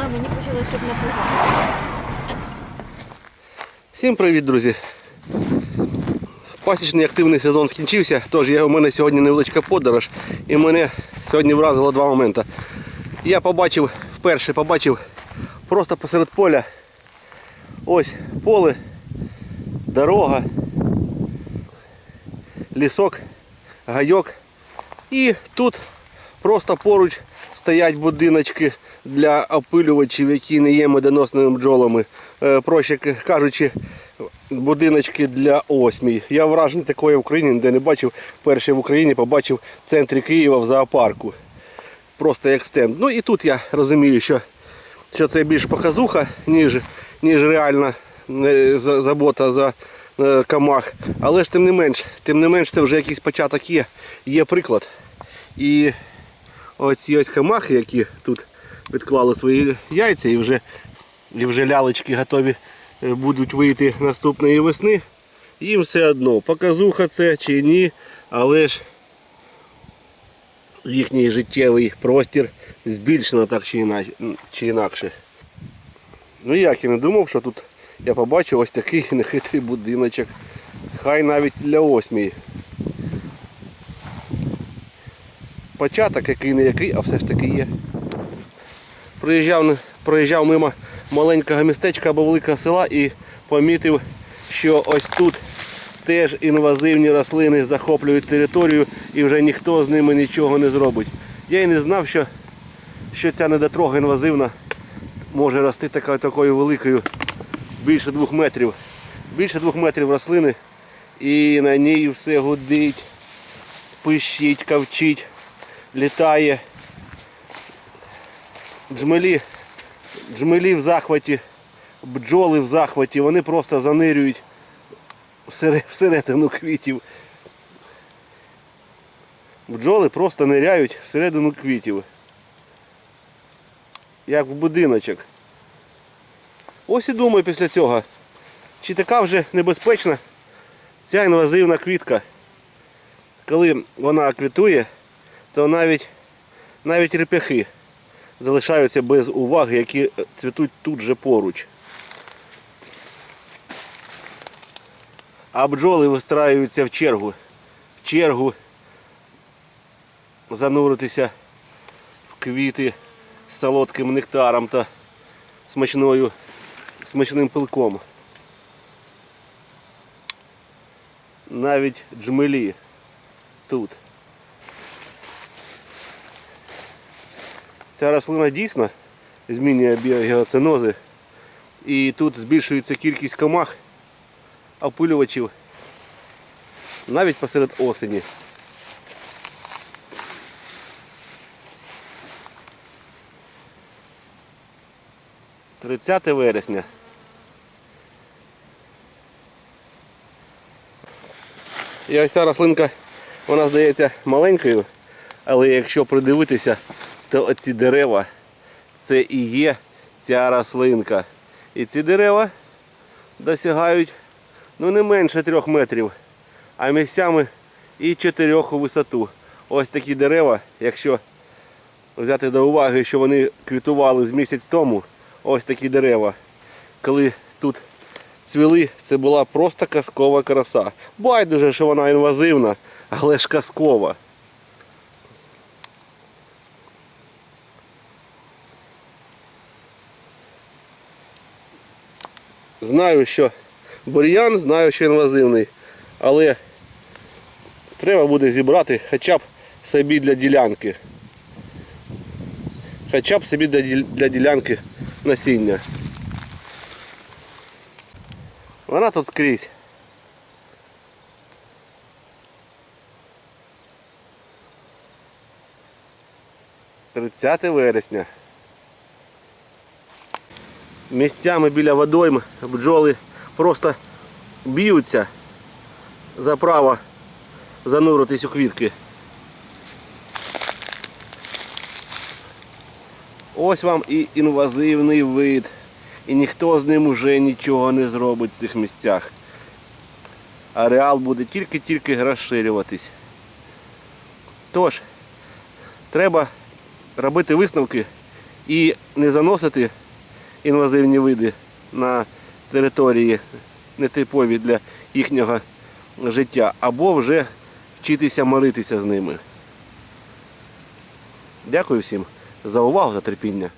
А, мені почали, щоб напугати. Всім привіт, друзі! Пасічний активний сезон скінчився, тож я, у мене сьогодні невеличка подорож і мене сьогодні вразило два моменти. Я побачив, вперше побачив просто посеред поля ось поле, дорога, лісок, гайок. І тут просто поруч стоять будиночки для опилювачів, які не є медоносними бджолами. Е, Проще кажучи, будиночки для осмій. Я вражений такої в Україні, ніде не бачив. Перший в Україні побачив в центрі Києва в зоопарку. Просто як стенд. Ну і тут я розумію, що, що це більш показуха, ніж, ніж реальна е, забота за е, камах. Але ж тим не менш, тим не менш, це вже якийсь початок є. Є приклад. І оці ось камахи, які тут відклали свої яйця і вже, і вже лялечки готові е, будуть вийти наступної весни. Їм все одно, показуха це чи ні, але ж їхній життєвий простір збільшено так чи інакше. Ну як я не думав, що тут я побачив ось такий нехитрий будиночок. Хай навіть для осмій. Початок який не який, а все ж таки є. Проїжджав, проїжджав мимо маленького містечка або великого села і помітив, що ось тут теж інвазивні рослини захоплюють територію і вже ніхто з ними нічого не зробить. Я і не знав, що, що ця недотрога інвазивна може рости такою, такою великою, більше двох метрів. Більше двох метрів рослини і на ній все гудить, пищить, кавчить, літає. Джмелі, джмелі в захваті, бджоли в захваті, вони просто занирюють всередину квітів. Бджоли просто ниряють всередину квітів. Як в будиночок. Ось і думаю після цього, чи така вже небезпечна ця інвазивна квітка. Коли вона квітує, то навіть, навіть реп'яхи залишаються без уваги, які цвітуть тут же поруч. А бджоли вистраюються в чергу. В чергу зануритися в квіти з солодким нектаром та смачною, смачним пилком. Навіть джмелі тут. Ця рослина дійсно змінює біогеоцинози. І тут збільшується кількість комах, опилювачів навіть посеред осені. Тридцяте вересня. І ось ця рослинка, вона здається маленькою, але якщо придивитися, то оці дерева це і є ця рослинка. І ці дерева досягають ну, не менше трьох метрів, а місцями і чотирьох у висоту. Ось такі дерева, якщо взяти до уваги, що вони квітували з місяць тому, ось такі дерева, коли тут цвіли, це була просто казкова краса. Байдуже, що вона інвазивна, але ж казкова. Знаю, що бур'ян, знаю, що інвазивний, але треба буде зібрати хоча б собі для ділянки. Хоча б собі для, ділянки насіння. Вона тут скрізь. Тридцяте вересня. Місцями біля водойм бджоли просто б'ються за право зануритись у квітки. Ось вам і інвазивний вид. І ніхто з ним уже нічого не зробить в цих місцях. Ареал буде тільки-тільки розширюватись. Тож, треба робити висновки і не заносити інвазивні види на території нетипові для їхнього життя, або вже вчитися миритися з ними. Дякую всім за увагу, за терпіння.